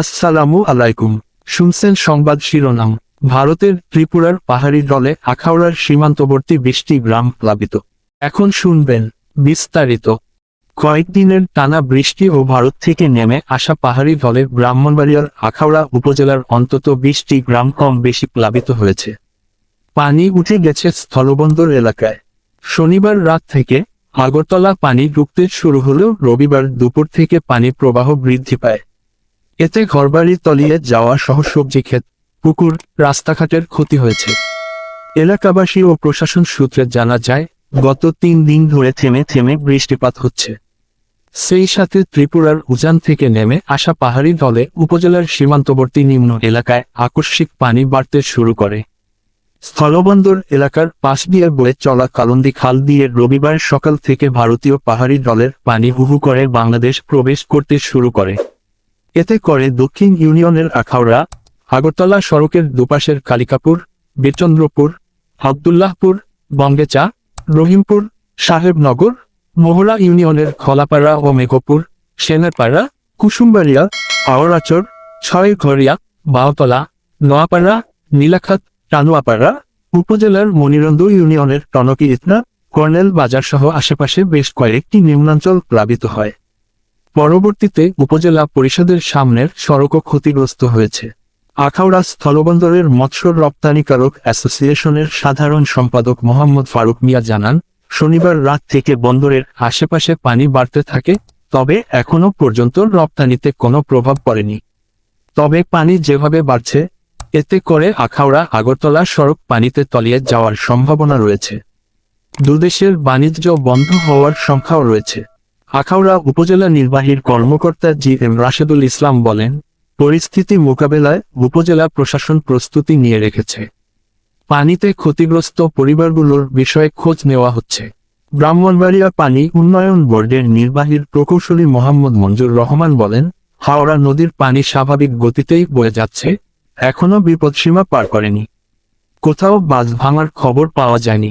আসসালামু আলাইকুম। শুনছেন সংবাদ শিরোনাম। ভারতের ত্রিপুরার পাহাড়ি দলে আখাউড়ার সীমান্তবর্তী বৃষ্টি গ্রাম প্লাবিত। এখন শুনবেন বিস্তারিত। কয়েকদিনের টানা বৃষ্টি ও ভারত থেকে নেমে আসা পাহাড়ি দলে ব্রাহ্মণবাড়িয়ার আখাউড়া উপজেলার অন্তত বিশটি গ্রাম কম বেশি প্লাবিত হয়েছে। পানি উঠে গেছে স্থলবন্দর এলাকায়। শনিবার রাত থেকে আগরতলা পানি ঢুকতে শুরু হলেও রবিবার দুপুর থেকে পানি প্রবাহ বৃদ্ধি পায়। এতে ঘরবাড়ি তলিয়ে যাওয়া সহ সবজি ক্ষেত, পুকুর, রাস্তাঘাটের ক্ষতি হয়েছে। এলাকাবাসী ও প্রশাসন সূত্রে জানা যায়, গত তিন দিন ধরে থেমে থেমে বৃষ্টিপাত হচ্ছে। সেই সাথে ত্রিপুরার উজান থেকে নেমে আসা পাহাড়ি দলে উপজেলার সীমান্তবর্তী নিম্ন এলাকায় আকস্মিক পানি বাড়তে শুরু করে। স্থলবন্দর এলাকার পাশ দিয়ে বয়ে চলা কালন্দি খাল দিয়ে রবিবার সকাল থেকে ভারতীয় পাহাড়ি দলের পানি হুহু করে বাংলাদেশ প্রবেশ করতে শুরু করে। এতে করে দক্ষিণ ইউনিয়নের আখাউড়া, আগরতলা সড়কের দুপাশের কালিকাপুর, বীরচন্দ্রপুর, আবদুল্লাহপুর বঙ্গেচা রহিমপুর, সাহেবনগর মোহরা ইউনিয়নের খলাপাড়া ও মেঘপুর সেনাপাড়া কুসুমবাড়িয়া, আওড়াচর, ছয়ঘরিয়া বাওতলা নোয়াপাড়া, নীলাখাত, টানুয়াপাড়া, উপজেলার মনিরন্দ ইউনিয়নের টনকি ইতনা, কর্নেল বাজার সহ আশেপাশে বেশ কয়েকটি নিম্নাঞ্চল প্লাবিত হয়। পরবর্তীতে উপজেলা পরিষদের সামনের সড়কও ক্ষতিগ্রস্ত হয়েছে। আখাউড়া স্থলবন্দরের মৎস্য রপ্তানিকারক অ্যাসোসিয়েশনের সাধারণ সম্পাদক মোহাম্মদ ফারুক মিয়া জানান, শনিবার রাত থেকে বন্দরের আশেপাশে পানি বাড়তে থাকে, তবে এখনও পর্যন্ত রপ্তানিতে কোনো প্রভাব পড়েনি। তবে পানি যেভাবে বাড়ছে, এতে করে আখাউড়া আগরতলা সড়ক পানিতে তলিয়ে যাওয়ার সম্ভাবনা রয়েছে। দুদেশের বাণিজ্য বন্ধ হওয়ার সংখ্যাও রয়েছে। আখাউড়া উপজেলা নির্বাহীর কর্মকর্তা জি এম রাশেদুল ইসলাম বলেন, পরিস্থিতি মোকাবেলায় উপজেলা প্রশাসন প্রস্তুতি নিয়ে রেখেছে। পানিতে ক্ষতিগ্রস্ত পরিবারগুলোর বিষয়ে খোঁজ নেওয়া হচ্ছে। ব্রাহ্মণবাড়িয়া পানি উন্নয়ন বোর্ডের নির্বাহীর প্রকৌশলী মোহাম্মদ মঞ্জুর রহমান বলেন, হাওড়া নদীর পানি স্বাভাবিক গতিতেই বয়ে যাচ্ছে, এখনও বিপদসীমা পার করেনি। কোথাও বাঁধ ভাঙার খবর পাওয়া যায়নি।